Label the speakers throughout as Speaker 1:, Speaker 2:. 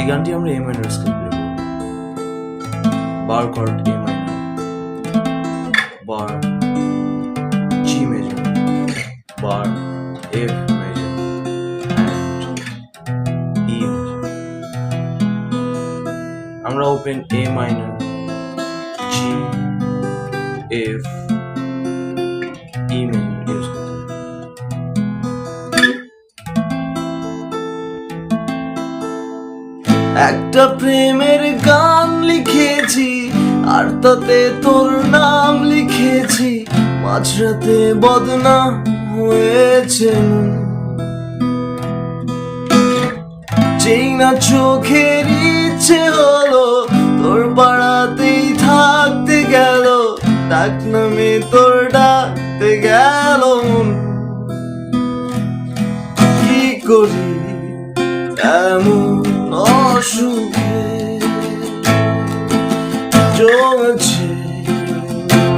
Speaker 1: এই গানটি আমরা এ মাইনর স্কেল প্লে করব bar chord A minor bar G major bar F আমরা open A minor G F E major একটা প্রেমের গান লিখেছি, আর তাতে তোর নাম লিখেছি। মাঝরাতে বদনা হয়েছে যেই না চোখের ইচ্ছে হলো, তোর পাড়াতেই থাকতে গেল। ডাক নামে তোর ডাকতে গেল কি করি?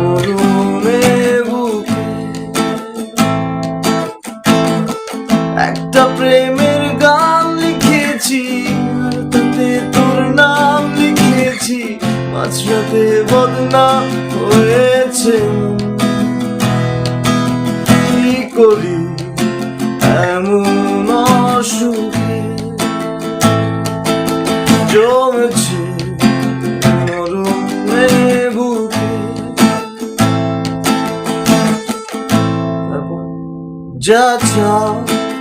Speaker 1: মরণে বুকে। একটা প্রেমের গান লিখেছি তাতে নাম লিখেছি মাঝরাতে বদনাম হয়েছে। কি করি? যা চা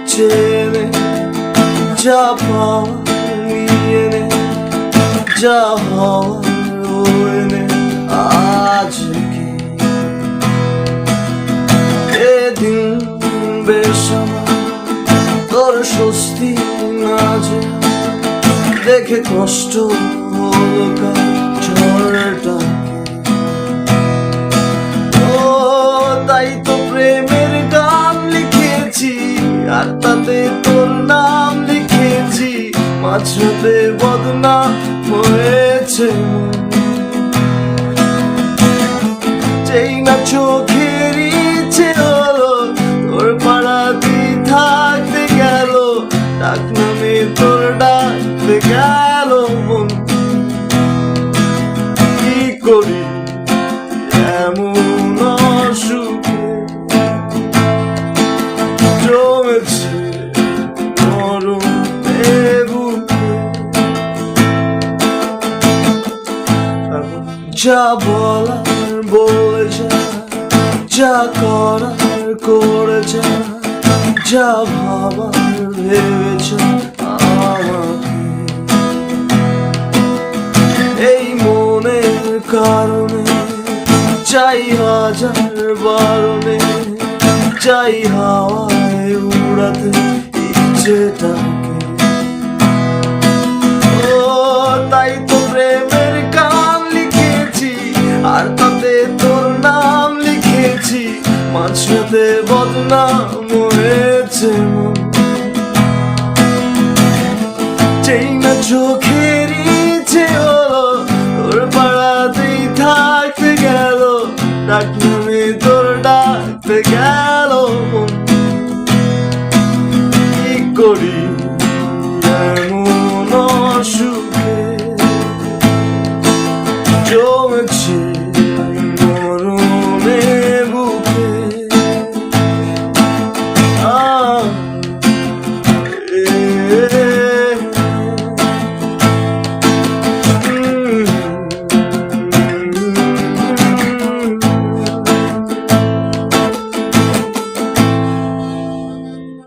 Speaker 1: চেনে, যা পাইয়ে নে, যা হওয়ার নে আজকে এদিন বেশ তোর স্বস্তি না যে দেখে কষ্ট হলো মাঝরাতে বদনা হয়েছে। যেই না চোখের যা বলার বলে যা যা করার করে যা যা ভাবার ভেবে এই মনের কারণে চাই হাজার বারণে চাই হাওয়ায় উড়াতে ইচ্ছেটাকে। ও, তাই তো প্রেমের আজকেতে বদনাম হয়েছে মন। যেই না চোখেরই ইচ্ছে হলো তোর পাড়াতেই থাকতে গেল, ডাক নামে তোর ডাকতে গেল কি করি এমন অসুখে? জমেছি